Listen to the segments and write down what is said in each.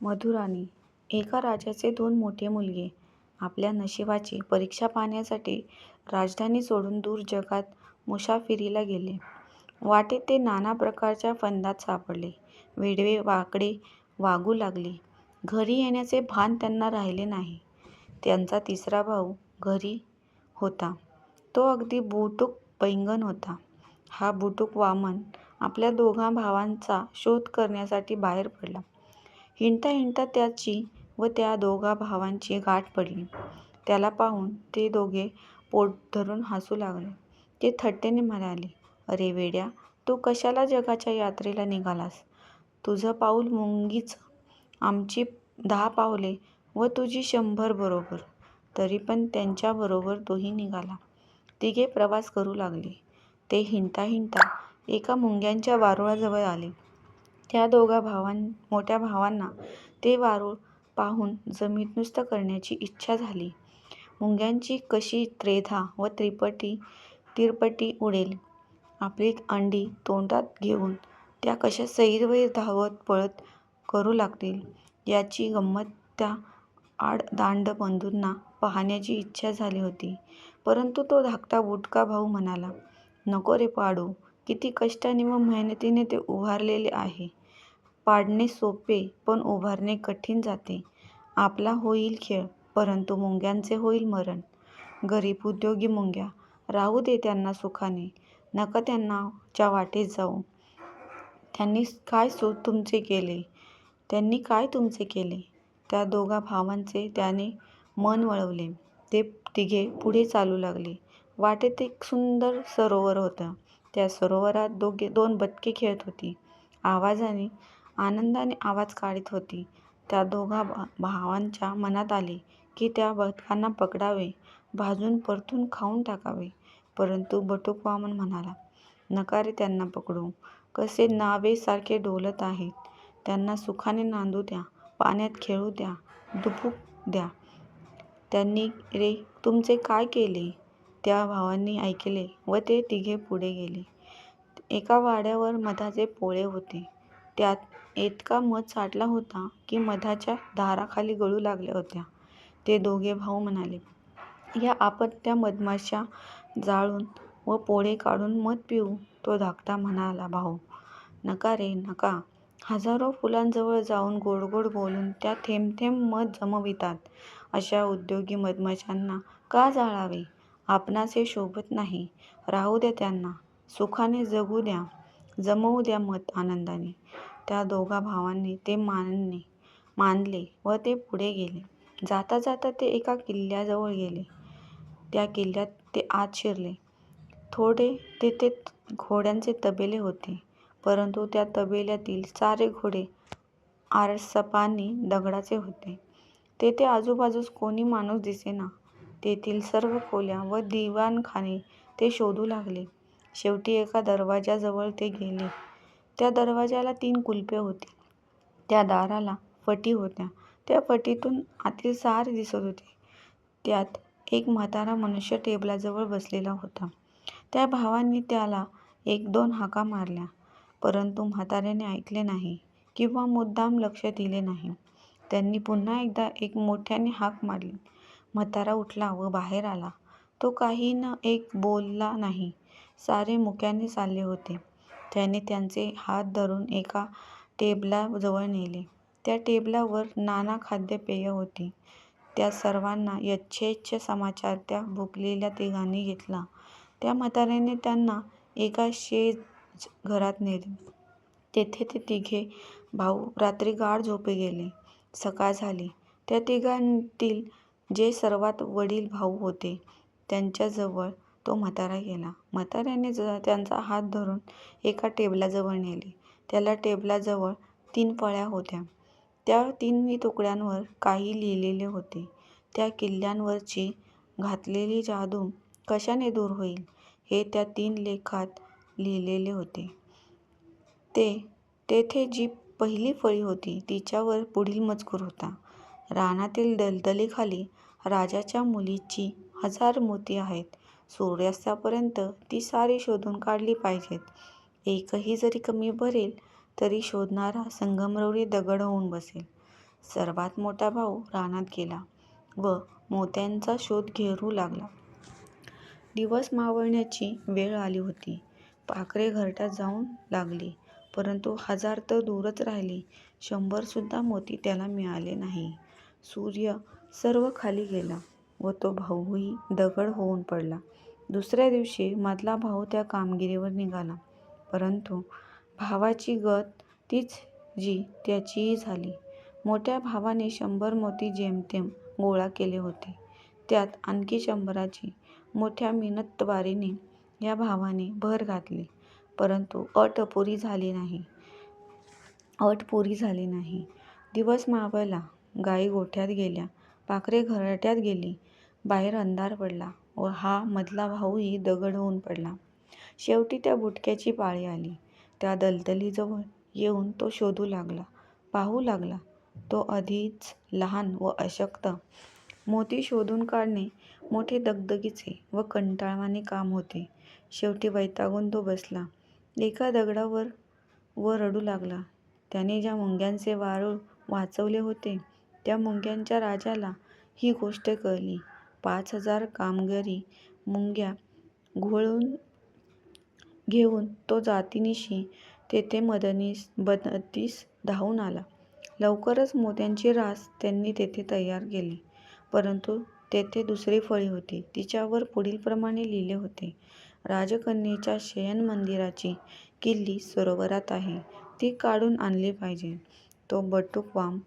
मधुराणी एका राजाचे दोन मोठे मुलगे आपल्या नशिबाची परीक्षा पाहण्यासाठी राजधानी सोडून दूर जगात मुसाफिरीला गेले. वाटेत ते नाना प्रकारच्या फंदात सापडले. वेडवे वाकडे वागू लागले. घरी येण्याचे भान त्यांना राहिले नाही. त्यांचा तिसरा भाऊ घरी होता. तो अगदी बुटूक पैंगण होता. हा बुटूक वामन आपल्या दोघा भावांचा शोध करण्यासाठी बाहेर पडला. हिंडता हिंडता त्याची व त्या दोघा भावांची गाठ पडली. त्याला पाहून ते दोघे पोट धरून हसू लागले. ते थट्टेने म्हणाले, अरे वेड्या, तू कशाला जगाच्या यात्रेला निघालास? तुझं पाऊल मुंगीच. आमची दहा पावले व तुझी शंभर बरोबर. तरी पण त्यांच्याबरोबर तोही निघाला. तिघे प्रवास करू लागले. ते हिंडता हिंडता एका मुंग्यांच्या वारुळाजवळ आले. त्या दोघा भावां मोठ्या भावांना ते वारूळ पाहून जमीन नुस्त करण्याची इच्छा झाली. मुंग्यांची कशी त्रेधा व तिरपटी उडेल. आपली अंडी तोंडात घेऊन त्या कशा सैरवैर धावत पळत करू लागतील याची गंमत त्या आडदांड बंधूंना पाहण्याची इच्छा झाली होती. परंतु तो धाकटा बुटका भाऊ म्हणाला, नको रे पाडू. किती कष्टाने व मेहनतीने ते उभारलेले आहे. पाडणे सोपे पण उभारणे कठीण जाते. आपला होईल खेळ, परंतु मुंग्यांचे होईल मरण. गरीब उद्योगी मुंग्या, राहू दे त्यांना सुखाने. नका त्यांच्या वाटेत जाऊ. त्यांनी काय तुमचे केले? त्यांनी काय तुमचे केले त्या दोघा भावांचे त्याने मन वळवले. ते तिघे पुढे चालू लागले. वाटेत एक सुंदर सरोवर होतं. त्या सरोवरात दोन बदके खेळत होती. आवाजाने आनंदाने आवाज काढीत होती. त्या दोघा भावांच्या मनात आले की त्या बदकांना पकडावे, भाजून परतून खाऊन टाकावे. परंतु बटुकवामन म्हणाला, नका रे त्यांना पकडू. कसे नावे सारखे डोलत आहेत. त्यांना सुखाने नांदू द्या. पाण्यात खेळू द्या. दुपू द्या. त्यांनी रे तुमचे काय केले? त्या भावांनी ऐकले व ते तिघे पुढे गेले. एका वाड्यावर मधाचे पोळे होते. त्यात इतका मध साठला होता की मधाच्या धारा खाली गळू लागल्या होत्या. ते दोघे भाऊ म्हणाले, या आपण त्या मधमाश्या जाळून व पोळे काढून मध पिऊ. तो धाकटा म्हणाला, भाऊ, नका रे नका. हजारो फुलांजवळ जाऊन गोड गोड बोलून त्या थेंब थेंब मध जमवितात. अशा उद्योगी मधमाशांना का जाळावे? आपणास हे शोभत नाही. राहू द्या त्यांना. सुखाने जगू द्या. जमवू द्या मध आनंदाने. त्या दोघा भावांनी ते मानले व ते पुढे गेले. जाता जाता ते एका किल्ल्याजवळ गेले. त्या किल्ल्यात ते आत शिरले. थोडे तेथे घोड्यांचे तबेले होते. परंतु त्या तबेल्यातील सारे घोडे आरसपानी दगडाचे होते. तेथे आजूबाजूस कोणी माणूस दिसेना. तेथील सर्व खोल्या व दिवाणखाने ते शोधू लागले. शेवटी एका दरवाजाजवळ ते गेले. त्या दरवाजाला तीन कुलपे होती. त्या दाराला फटी होत्या. त्या फटीतून आतील सार दिसत होते. त्यात एक म्हातारा मनुष्य टेबलाजवळ बसलेला होता. त्या भावांनी त्याला एक दोन हाका मारल्या, परंतु म्हाताऱ्याने ऐकले नाही किंवा मुद्दाम लक्ष दिले नाही. त्यांनी पुन्हा एकदा एक मोठ्याने हाक मारली. म्हातारा उठला व बाहेर आला. तो काही न एक बोलला नाही. सारे मुक्याने चालले होते. त्याने त्यांचे हात धरून एका टेबलाजवळ नेले. त्या टेबलावर नाना खाद्यपेये होती. त्या सर्वांना यथेच्छ समाचार त्या भुकेलेल्या तिघांनी घेतला. त्या म्हाताऱ्याने त्यांना एका शेज घरात नेले. तेथे ते तिघे भाऊ रात्री गाढ झोपी गेले. सकाळ झाली. त्या तिघांतील जे सर्वात वडील भाऊ होते त्यांच्याजवळ तो म्हातारा गेला. म्हाताऱ्याने ज त्यांचा हात धरून एका टेबलाजवळ नेले. त्याला टेबलाजवळ तीन फळ्या होत्या. त्या तिन्ही तुकड्यांवर काही लिहिलेले होते. त्या किल्ल्यांवरची घातलेली जादू कशाने दूर होईल हे त्या तीन लेखात लिहिलेले होते. ते तेथे जी पहिली फळी होती तिच्यावर पुढील मजकूर होता. रानातील दलदलीखाली राजाच्या मुलीची हजार मोती आहेत. सूर्यास्तापर्यंत ती सारी शोधून काढली पाहिजेत. एकही जरी कमी भरेल तरी शोधणारा संगमरवरी दगड होऊन बसेल. सर्वात मोठा भाऊ रानात गेला व मोत्यांचा शोध घेरू लागला. दिवस मावळण्याची वेळ आली होती. पाखरे घरट्यात जाऊन लागली, परंतु हजार तर दूरच राहिले. शंभरसुद्धा मोती त्याला मिळाले नाही. सूर्य सर्व खाली गेला व तो भाऊही दगड होऊन पडला. दुसऱ्या दिवशी मधला भाऊ त्या कामगिरीवर निघाला, परंतु भावाची गत तीच जी त्याचीही झाली. मोठ्या भावाने शंभर मोती जेमतेम गोळा केले होते. त्यात आणखी शंभराची मोठ्या मिनतवारीने या भावाने भर घातली, परंतु अट पुरी झाली नाही. अट पुरी झाली नाही. दिवस मावळला. गाई गोठ्यात गेल्या. पाखरे घरट्यात गेली. बाहेर अंधार पडला व हा मधला भाऊही दगड होऊन पडला. शेवटी त्या बुटक्याची पाळी आली. त्या दलदलीजवळ येऊन तो शोधू लागला, पाहू लागला. तो आधीच लहान व अशक्त. मोती शोधून काढणे मोठे दगदगीचे व कंटाळवाने काम होते. शेवटी वैतागून तो बसला एका दगडावर व रडू लागला. त्याने ज्या मुंग्यांचे वारूळ वाचवले होते, त्या मुंग्यांच्या राजाला ही गोष्ट कळली. पाच हजार कामगरी मुंग्या घोळून घेऊन तो जातीनिशी तेथे मदनीस मदतीस धावून आला. लवकरच मोत्यांची रास त्यांनी तेथे तयार केली, परंतु तेथे दुसरी फळी होती. तिच्यावर पुढीलप्रमाणे लिहिले होते. राजकन्येच्या शयनमंदिराची किल्ली सरोवरात आहे, ती काढून आणली पाहिजे. तो बटुकवाम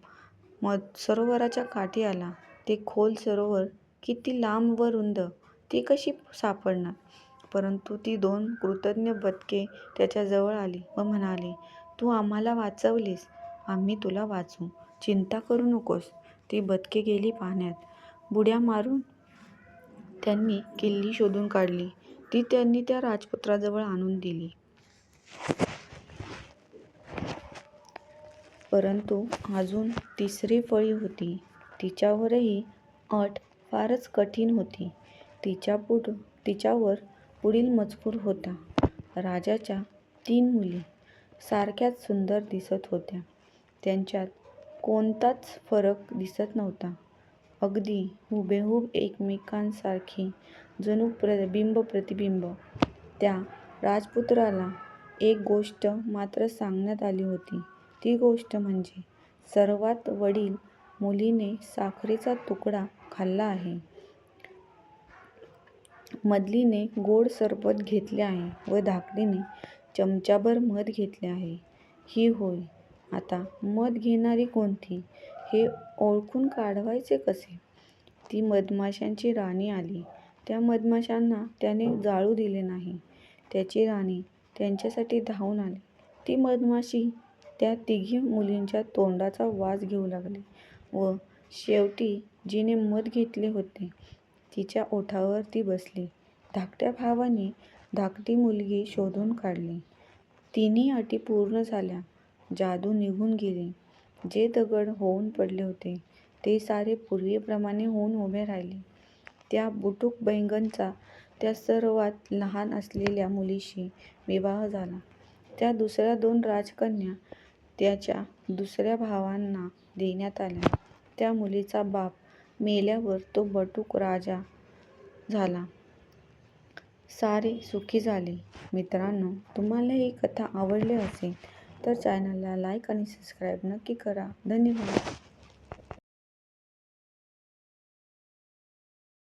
सरोवराच्या काठी आला. ते खोल सरोवर किती लांब व रुंद ती कशी सापडणार? परंतु ती दोन कृतज्ञ बदके त्याच्याजवळ आली व म्हणाली, तू आम्हाला वाचवलीस आम्ही तुला वाचू चिंता करू नकोस. ती बदके गेली पाण्यात. बुड्या मारून त्यांनी किल्ली शोधून काढली. ती त्यांनी त्या राजपुत्राजवळ आणून दिली. परंतु अजून तिसरी फळी होती. तिच्यावरही अट फारच कठीण होती. तिच्या पुढ तिच्यावर पुढील मजकूर होता. राजाच्या तीन मुली सारख्याच सुंदर दिसत होत्या. त्यांच्यात कोणताच फरक दिसत नव्हता. अगदी हुबेहूब एकमेकांसारखी, जणू बिंब-प्रतिबिंब. त्या राजपुत्राला एक गोष्ट मात्र सांगण्यात आली होती. ती गोष्ट म्हणजे सर्वात वडील मुलीने साखरेचा तुकडा खाल्ला आहे. मधलीने गोड सरबत घेतले आहे व धाकडीने चमचाभर मध घेतले आहे. ही होय. आता मध घेणारी कोणती, हे ओळखून काढवायचे कसे? ती मधमाशांची राणी आली. त्या मधमाशांना त्याने जाळू दिले नाही. त्याची राणी त्यांच्यासाठी धावून आली. ती मधमाशी त्या तिघी मुलींच्या तोंडाचा वास घेऊ लागली व शेवटी जिने मध घेतले होते, तिच्या ओठावर ती बसली. धाकट्या भावाने धाकटी मुलगी शोधून काढली. तिन्ही अटी पूर्ण झाल्या. जादू निघून गेली. जे दगड होऊन पडले होते, ते सारे पूर्वीप्रमाणे होऊन उभे राहिले. त्या बुटुक-बैंगनचा त्या सर्वात लहान असलेल्या मुलीशी विवाह झाला. त्या दुसऱ्या दोन राजकन्या त्याच्या दुसऱ्या भावांना देण्यात आल्या. त्या मुलीचा बाप मेल्यावर तो बटुक राजा झाला. सारे सुखी झाले. मित्रांनो, तुम्हाला ही कथा आवडली असेल तर चॅनलला लाईक आणि सबस्क्राईब नक्की करा. धन्यवाद.